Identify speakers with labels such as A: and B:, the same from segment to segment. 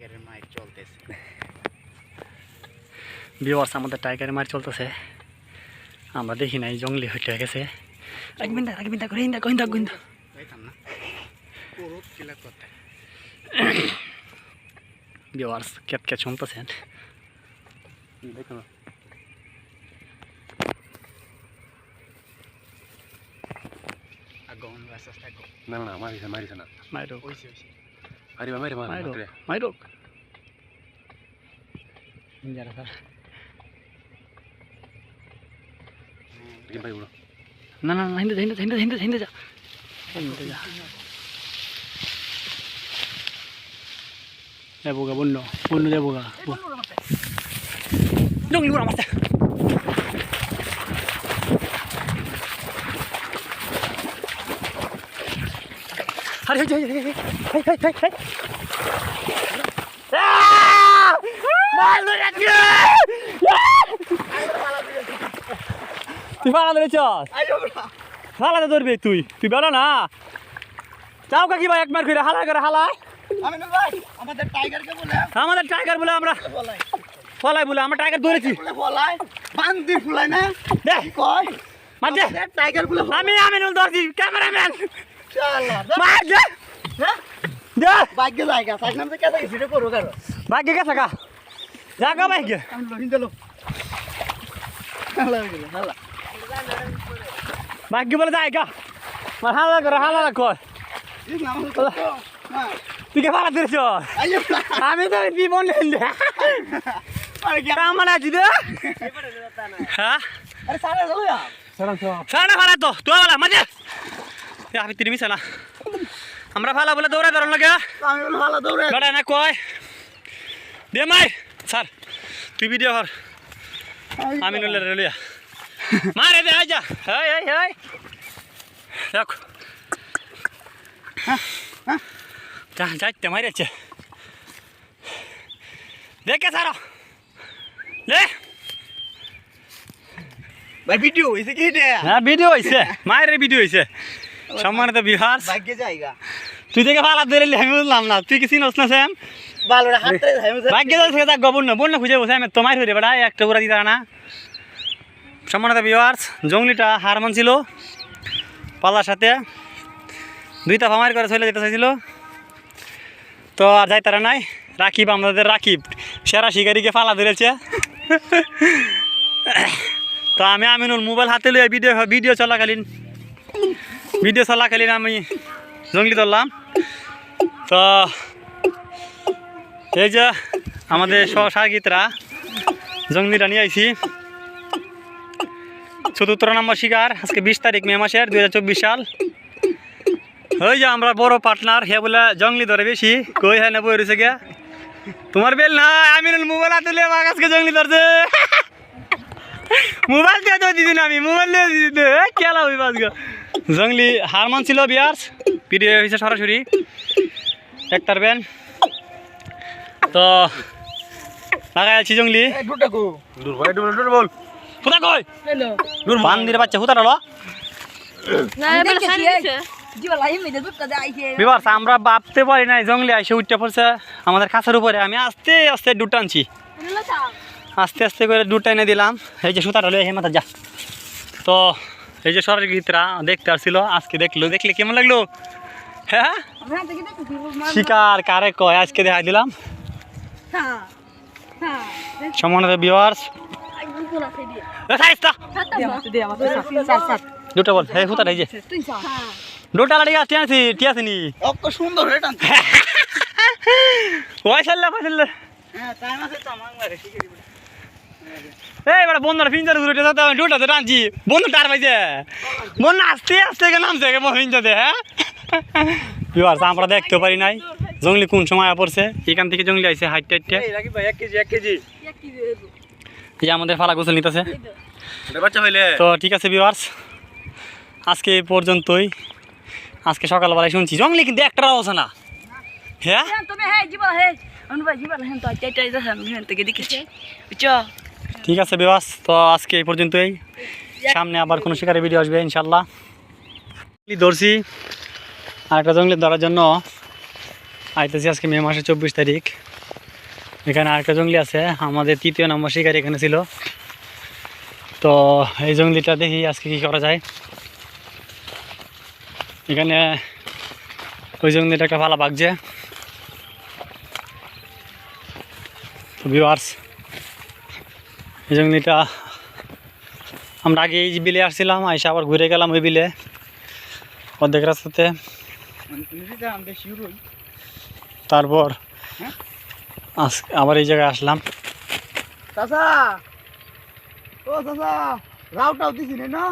A: টাইগারের মাইক চলতেছে।
B: ভিউয়ার্স আমাদের টাইগারের মার চলতেছে। আমরা দেখি নাই জঙ্গলি হয়ে গেছে। রাখবেন না রাখবেন না। করে
A: পুরো কিলা করতে।
B: ভিউয়ার্স কেট কেট শুনতেছেন
C: দেখো না। না না মারিছে মারিছে না।
B: মাইরো
A: ওইছে ওইছে
C: মারিবা মারি মারি
B: মাইরো
C: মারি
B: মাইরো যারা স্যার
C: দেখি ভাই উড়ো
B: না না না হিন্দে যা হিন্দে হিন্দে হিন্দে যা হিন্দে যা যাবোগা বন্য বন্য যাবোগা জঙ্গলি বুড়া মারতে আরে যাচ্ছে তুই ফালা ধরেছস? ফালাতে ধরবে তুই। তুই বেড়া না। যাও কাকি ভাই একবার করে হালা করে হালা
A: আমি আমাদের টাইগারকে বলে
B: আমাদের টাইগার বলে আমরা ফলাই বলে আমরা টাইগার ধরেছি।
A: বলে বলাই বান্দি ফুলাই। না
B: দেখ
A: কি কয়
B: মার দে
A: আমাদের টাইগার বলে
B: আমি আমিনুল ধরছি ক্যামেরাম্যান মার দে। দে।
A: ভাগ্য জায়গা সাইড নামতে কেটে রে করো কারও?
B: ভাগ্য গেছে গা। জাগা ভাগ্য।
A: আমি লহিন দিলো। হালা গেল হালা
B: ভাগ্য বলে জায়গা মার হালা করে হালা কর তুই কে ধরেছ
A: আইও
B: আমি তো
A: কি
B: আমার আছি হ্যাঁ
A: সারা
B: ফালা তো ফালা মাঝে। আমি তিনি মিশা না আমরা ফালা বলে দৌড়াই ধরন লাগে।
A: বলে হালা
B: না কয়। দে মাই স্যার তুই ভিডিও কর। আমি নলে রেলিয়া। মারে দে আজা হেই হেই হেই দেখ। যা যাইতে মারেছে দেখে সারা লে
A: ভাই ভিডিও হইছে কি
B: হ্যাঁ ভিডিও হয়েছে মায়ের ভিডিও হয়েছে সম্মানিত বিহার
A: ভাগ্য জায়গা।
B: তুই দেখে ফালা ধরে আমি বুঝলাম না। তুই কি চিনস না স্যাম
A: ভালো
B: ভাগ্য থেকে তাক গবন না খুঁজে বসে আমি তোমার হইরে বেড়া একটা উড়া দিতে না। সম্মানিত ভিওয়ার্স জঙ্গলিটা হার মানছিল। পালার সাথে দুইটা ফামার করে চলে যেতে চাইছিল। তো আর যাই তারা নাই। রাকিব আমাদের রাকিব সেরা শিকারিকে ফালা ধরেছে। তো আমি আমিনুল মোবাইল হাতে লইয়া ভিডিও ভিডিও চলাকালীন ভিডিও চলাকালীন আমি জঙ্গলি ধরলাম। তো এই যে আমাদের সহসাগিতরা জঙ্গলিটা নিয়ে আইছি। চতুর্থ নম্বর শিকার, আজকে বিশ তারিখ মে মাসের দু হাজার চব্বিশ সাল। ওই যে আমরা বড় পার্টনার হে বলে জঙ্গলি ধরে বেশি, কই হ্যাঁ নেব রয়েছে গিয়া তোমার বেল না আমিনুল মোবাইল আমার আজকে জঙ্গলি ধরছে। মোবাইল দিয়ে তো দিদি না আমি, মোবাইল দিয়ে দিদি খেলা হইব আজকে? জঙ্গলি হার মানছিল বিয়ার্স? ভিডিও হয়েছে সরাসরি। এক তারবেন তো লাগাই আছি জঙ্গলি
A: এই দুটা গো
C: দূর ভাই দূর দূর বল।
B: কোথা কই
D: হ্যালো
B: দূর বান্দির বাচ্চা বিবার আমরা ভাবতে পারি নাই জঙ্গলি আইসে উঠতে পড়ছে আমাদের কাছের উপরে। আমি আস্তে আস্তে
D: হলো তা।
B: আস্তে আস্তে করে দুধ টাইনে দিলাম। এই যে সুতা ঢালো এই মাথা যা। তো এই যে সরগীতরা দেখতে আসছিল আজকে দেখল দেখলে কেমন লাগল? হ্যাঁ
D: দেখি মার
B: শিকার কারে কয়? আজকে দেখা দিলাম।
D: হ্যাঁ হ্যাঁ খাই দিয়ে।
B: দুটা বল। সুতা এই যে।
D: হ্যাঁ।
B: দুটা লাড়ি গাছ টিয়াছি টিয়াছি নি
A: সুন্দর
B: ওই সাল্লা ফাইসাল্লা
A: হ্যাঁ টাইম আছে তো আমার ঠিক আছে
B: এই বেটা বন্ধুরা ফিঞ্জার ঘুরে যেতে আমি দুটাতে টানছি বন্ধু টার পাইছে। বন্ধু আস্তে আস্তে কে নামছে কে ফিঞ্জাতে হ্যাঁ? ভিউয়ার্স আমরা দেখতে পারি নাই। জঙ্গলি কোন সময় পড়ছে? এখান থেকে জঙ্গলি আইছে হাইটে হাইটে
C: এই রাকিব ভাই 1 কেজি 1 কেজি।
D: এক কি দে
B: এই আমাদের ফালা গোসল নিতেছে।
C: বাচ্চা হইলে।
B: তো ঠিক আছে ভিউয়ার্স আজকে এই পর্যন্তই। আজকে সকালবেলায় শুনছি জঙ্গলি কিন্তু একটা আছে না। হ্যাঁ?
D: তুমি হে জিবা হে আমি ভাই জিবা হে তো চাই
B: ঠিক আছে বিবাস তো আজকে এই পর্যন্তই। সামনে আবার কোনো শিকারের ভিডিও আসবে ইনশাল্লাহ ধরছি আর একটা জঙ্গলি ধরার জন্য আইতেছি আজকে মে মাসের চব্বিশ তারিখ। এখানে আরেকটা জঙ্গলি আছে, আমাদের তৃতীয় নম্বর শিকারি এখানে ছিল। তো এই জঙ্গলিটা দেখি আজকে কি করা যায়। এখানে ওই জঙ্গলিটা একটা ভালো বাগছে। তো ভিউয়ার্স এই জঙ্গলিটা আমরা আগে এই বিলে আসছিলাম এসে আবার ঘুরে গেলাম ওই বিলে অর্ধেক রাস্তাতে। তারপর আবার এই জায়গায় আসলাম।
A: ও চাচা রাউটাও দিছি না?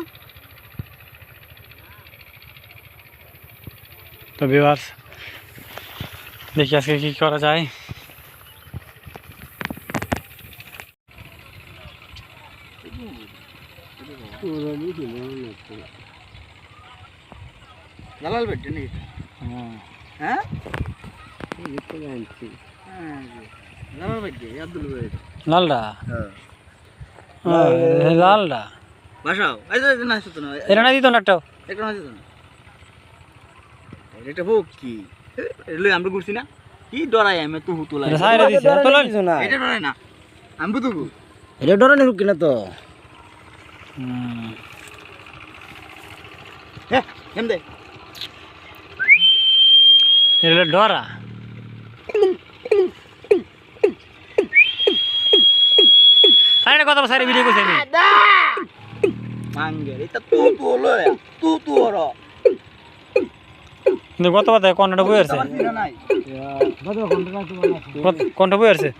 B: তো বিবার দেখি আজকে কি করা যায়।
A: জালাল বেটে নাকি হ্যাঁ। হ্যাঁ, জালাল আব্দুল বেট
B: লালডা?
A: হ্যাঁ।
B: লালডা?
A: বাসাও? এই না আসতো না।
B: এটা না দিত না একটাও
A: একটা না আসতো না। এটা হোক কি? এলে আমরা ঘুরছি না। কি ডরাই আমি তো
B: সাইরে দিছে। তোলো
A: এটা ডরাই না। আমি তো
E: এটা ডরানি হুক কিনা তো?
A: হ্যাঁ কেন দে।
B: এটা ডরা আরে কথা সাইরে ভিডিও করছি আমি
A: মাঙ্গে এটা তু তু হলো তু তু হলো
B: কিন্তু গত কথা কন্ঠটা বই আসছে
A: নাই
B: বই আসছে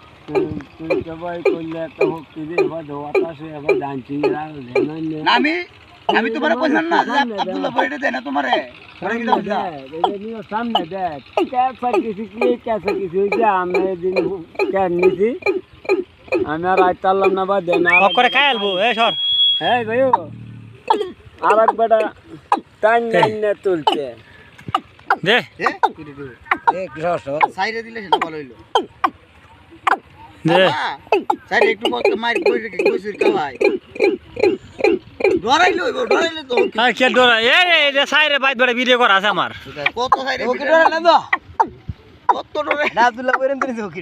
A: আমি আমি তোমারে কইলাম না যে আব্দুল্লাহ বইটা দেয় না তোমারে। কি
E: সামনে দেখ ক্যাসা কিছু কি ক্যাসা কিছু হয়েছে আমি দিন নিছি। আমি আর না বা দেন
B: অফ করে খাই আলবো এ সর।
E: ভাই আর এক বেটা টাইম টাইম তুলছে।
B: দে।
A: সাইরে দিলে সেটা ভালো হইল।
B: দে।
A: সাইরে একটু মার কই কালাই ডরাইলো ডরাইলে তো
B: আর কে ডরা এ রে এটা সাইরে বাইত বড় ভিডিও করা আছে আমার।
A: কত সাইরে ওকে ডরাই না। তো কত ডরাই না আব্দুল্লাহ কইরেন দিছে ওকে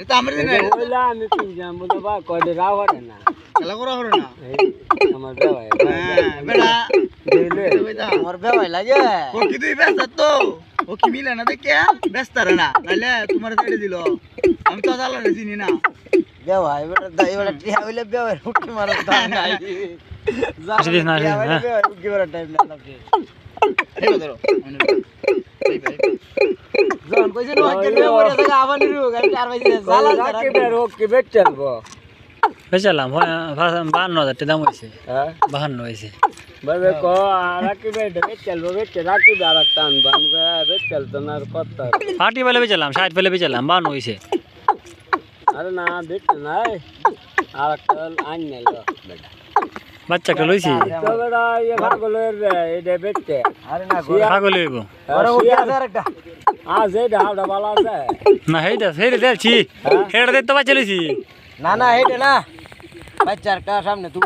A: এটা আমরা দিনে
E: বইলা আমি তুই যাম বলে বা কয়টা রাও হারে না।
A: খেলা করা হলো না?
E: আমার দেওয়াই
A: হ্যাঁ বেটা।
E: দিলে
A: আমার বেওয়াই লাগে। ও কি তুই ব্যস্ত তো? ও কি মিলে না দেখে? ব্যস্ত রে না। নাইলে তোমার ছেড়ে দিল। আমি তো চিনি না।
E: দেওয়াই বেটা দাই বেটা টিয়া হইলে দাম নাই।
B: আসে দিস না, আসে দিস, হ্যাঁ।
E: হুটকি মারার টাইম না লাগে
A: এই ধরো
E: যখন কইছে নো কেন মরে থাকা আবার নিরু গাড়ি চার বাজে জালা রাখে বের হোক কি বেট চলবো
B: বেচালাম বাহান্ন হাজার টাকা দাম হয়েছে
E: হ্যাঁ
B: বাহান্ন হয়েছে
E: বাবে কো রাখি বেট বেট চলবো বেট রাখি আর টান বান বেট চলতো না আর কত
B: বেচালাম বেচালাম
E: আরে না বেট নাই আর একটা আন নাই বেটা
B: বাচ্চা একটা লইছি
E: বেটতে আরে
B: না সেইটা সেইটা দেখছি সেইটা দেখতে বাচ্চা লইছি।
E: না না হেটে না। বাচ্চার কা সামনে তুই?